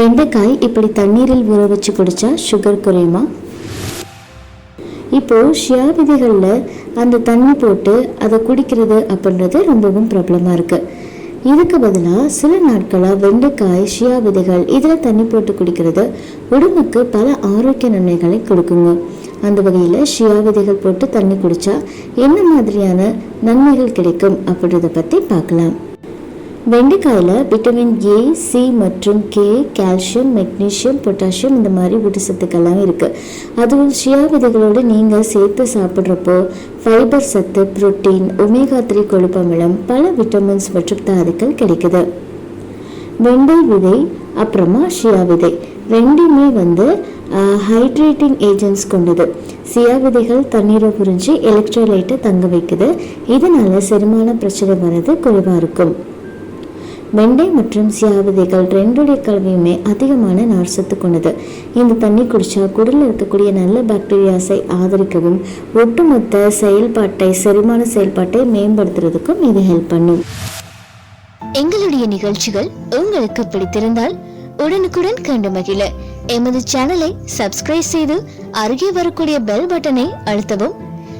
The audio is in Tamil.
வெண்டைக்காய் இப்படி தண்ணீரில் ஊற வச்சு குடித்தா சுகர் குறையுமா? இப்போது ஷியா விதைகளில் அந்த தண்ணி போட்டு அதை குடிக்கிறது அப்படின்றது ரொம்பவும் ப்ராப்ளமாக இருக்குது இதுக்கு பதிலாக சில நாட்களாக வெண்டைக்காய் ஷியா விதைகள் இதில் தண்ணி போட்டு குடிக்கிறது உடம்புக்கு பல ஆரோக்கிய நன்மைகளை கொடுக்குங்க. அந்த வகையில் ஷியா விதைகள் போட்டு தண்ணி குடித்தா என்ன மாதிரியான நன்மைகள் கிடைக்கும் அப்படின்றத பற்றி பார்க்கலாம். வெண்டைக்காயில் விட்டமின் ஏ சி மற்றும் கே கால்சியம் மெக்னீசியம் பொட்டாசியம் இந்த மாதிரி ஊட்டச்சத்துக்கெல்லாம் இருக்குது அதுவும் ஷியா விதைகளோடு நீங்கள் சேர்த்து சாப்பிட்றப்போ ஃபைபர் சத்து புரோட்டீன் ஒமேகா த்ரீ கொழுப்பமிலம் பல விட்டமின்ஸ் மற்றும் தாதுக்கள் கிடைக்குது. வெண்டை விதை அப்புறமா ஷியா விதை ரெண்டுமே வந்து ஹைட்ரேட்டிங் ஏஜென்ட்ஸ் கொண்டது. சியா விதைகள் தண்ணீரை புரிஞ்சு எலக்ட்ரோலைட்டை தங்க வைக்குது. இதனால செரிமான பிரச்சனை வர்றது குறைவாக இருக்கும். வெண்டை மற்றும் சியா விதைகள் ரெண்டுடைய கல்வியுமே அதிகமான நார்சத்து கொண்டது. இந்த தண்ணி குடிச்சா குடலில் இருக்கக்கூடிய நல்ல பாக்டீரியாஸை ஆதரிக்கவும் ஒட்டுமொத்த செயல்பாட்டை செரிமான செயல்பாட்டை மேம்படுத்துறதுக்கும் இது ஹெல்ப் பண்ணும். எங்களுடைய நிகழ்ச்சிகள் உங்களுக்கு பிடித்திருந்தால் உடனுக்குடன் கண்டு மகிழ. எமது சேனலை சப்ஸ்கிரைப் செய்து அருகே வரக்கூடிய பெல் பட்டனை அழுத்தவும்